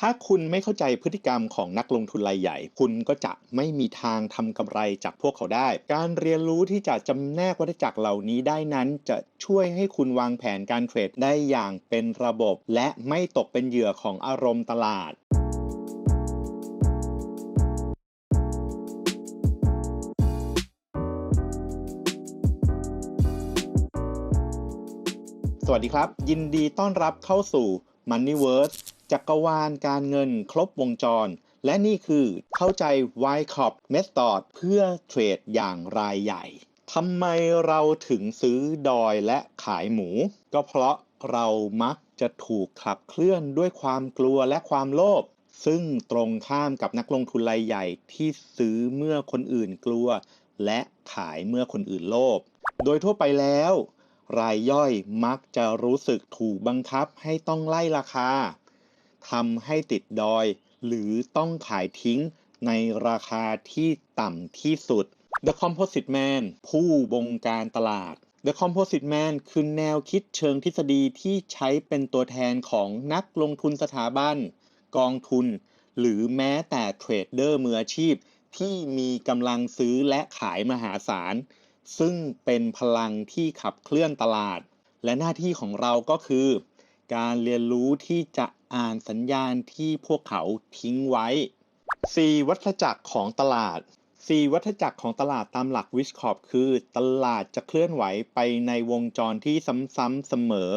ถ้าคุณไม่เข้าใจพฤติกรรมของนักลงทุนรายใหญ่ คุณก็จะไม่มีทางทำกำไรจากพวกเขาได้ การเรียนรู้ที่จะจำแนกวัฏจักรเหล่านี้ได้นั้นจะช่วยให้คุณวางแผนการเทรดได้อย่างเป็นระบบ และไม่ตกเป็นเหยื่อของอารมณ์ตลาดสวัสดีครับ ยินดีต้อนรับเข้าสู่ Moneyverse จักรวาลการเงินครบวงจร และนี่คือเข้าใจ y c o p Method เพื่อเทรดอย่างรายใหญ่ทำไมเราถึงซื้อดอยและขายหมู ก็เพราะเรามักจะถูกขับเคลื่อนด้วยความกลัวและความโลภซึ่งตรงข้ามกับนักลงทุนรายใหญ่ที่ซื้อเมื่อคนอื่นกลัว และขายเมื่อคนอื่นโลภโดยทั่วไปแล้ว รายย่อยมักจะรู้สึกถูกบังคับให้ต้องไล่ราคา ทำให้ติดดอย หรือต้องขายทิ้งในราคาที่ต่ำที่สุด The Composite Man ผู้บงการตลาด The Composite Man คือแนวคิดเชิงทฤษฎีที่ใช้เป็นตัวแทนของนักลงทุนสถาบัน กองทุน หรือแม้แต่เทรดเดอร์มืออาชีพ ที่มีกำลังซื้อและขายมหาศาล ซึ่งเป็นพลังที่ขับเคลื่อนตลาด และหน้าที่ของเราก็คือ การเรียนรู้ที่จะ อ่านสัญญาณที่พวกเขาทิ้งไว้4วัฏจักรของตลาด4วัฏจักรของตลาดตามหลักวิชคอปคือ ตลาดจะเคลื่อนไหวไปในวงจรที่ซ้ำๆเสมอ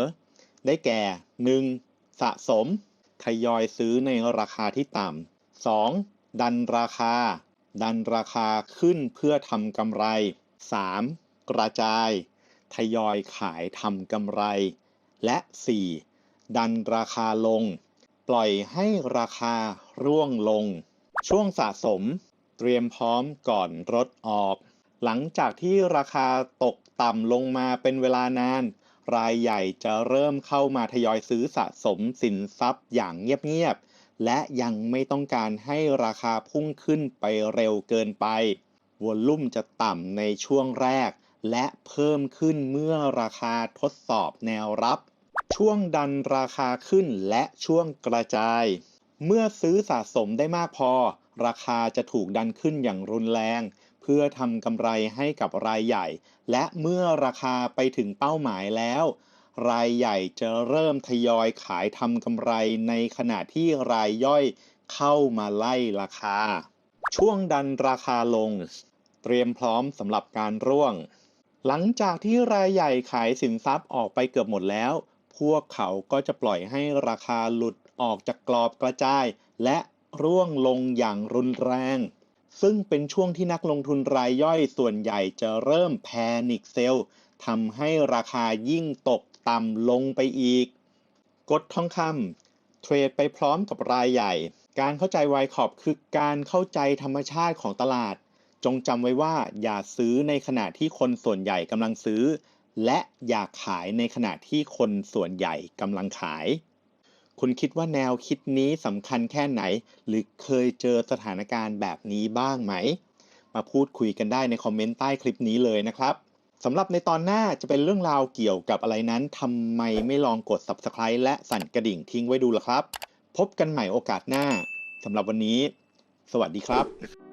ได้แก่ 1. สะสม ทยอยซื้อในราคาที่ต่ำ 2. ดันราคา ดันราคาขึ้นเพื่อทำกำไร 3. กระจาย ทยอยขายทำกำไร และ 4. ดันราคาลง ปล่อยให้ราคาร่วงลง ช่วงสะสม เตรียมพร้อมก่อนรถออก หลังจากที่ราคาตกต่ำลงมาเป็นเวลานาน รายใหญ่จะเริ่มเข้ามาทยอยซื้อสะสมสินทรัพย์อย่างเงียบๆ และยังไม่ต้องการให้ราคาพุ่งขึ้นไปเร็วเกินไปวอลลุ่มจะต่ำในช่วงแรก และเพิ่มขึ้นเมื่อราคาทดสอบแนวรับ ช่วงดันราคาขึ้นและช่วงกระจาย เมื่อซื้อสะสมได้มากพอ ราคาจะถูกดันขึ้นอย่างรุนแรง เพื่อทำกำไรให้กับรายใหญ่ และเมื่อราคาไปถึงเป้าหมายแล้ว รายใหญ่จะเริ่มทยอยขายทำกำไรในขณะที่รายย่อยเข้ามาไล่ราคา ช่วงดันราคาลง เตรียมพร้อมสำหรับการร่วง หลังจากที่รายใหญ่ขายสินทรัพย์ออกไปเกือบหมดแล้ว พวกเขาก็จะปล่อยให้ราคาหลุดออกจากกรอบกระจาย และร่วงลงอย่างรุนแรง ซึ่งเป็นช่วงที่นักลงทุนรายย่อยส่วนใหญ่จะเริ่มแพนิคเซลทำให้ราคายิ่งตกต่ำลงไปอีก กดทองคำเทรดไปพร้อมกับรายใหญ่ การเข้าใจไวขอบคือการเข้าใจธรรมชาติของตลาด จงจำไว้ว่าอย่าซื้อในขณะที่คนส่วนใหญ่กำลังซื้อ และอย่าขายในขณะที่คนส่วนใหญ่กำลังขาย คุณคิดว่าแนวคิดนี้สำคัญแค่ไหน หรือเคยเจอสถานการณ์แบบนี้บ้างไหม มาพูดคุยกันได้ในคอมเมนต์ใต้คลิปนี้เลยนะครับสำหรับในตอนหน้าจะเป็นเรื่องราวเกี่ยวกับอะไรนั้นทำไมไม่ลองกด Subscribe และสั่นกระดิ่งทิ้งไว้ดูล่ะครับ พบกันใหม่โอกาสหน้าสำหรับวันนี้ สวัสดีครับ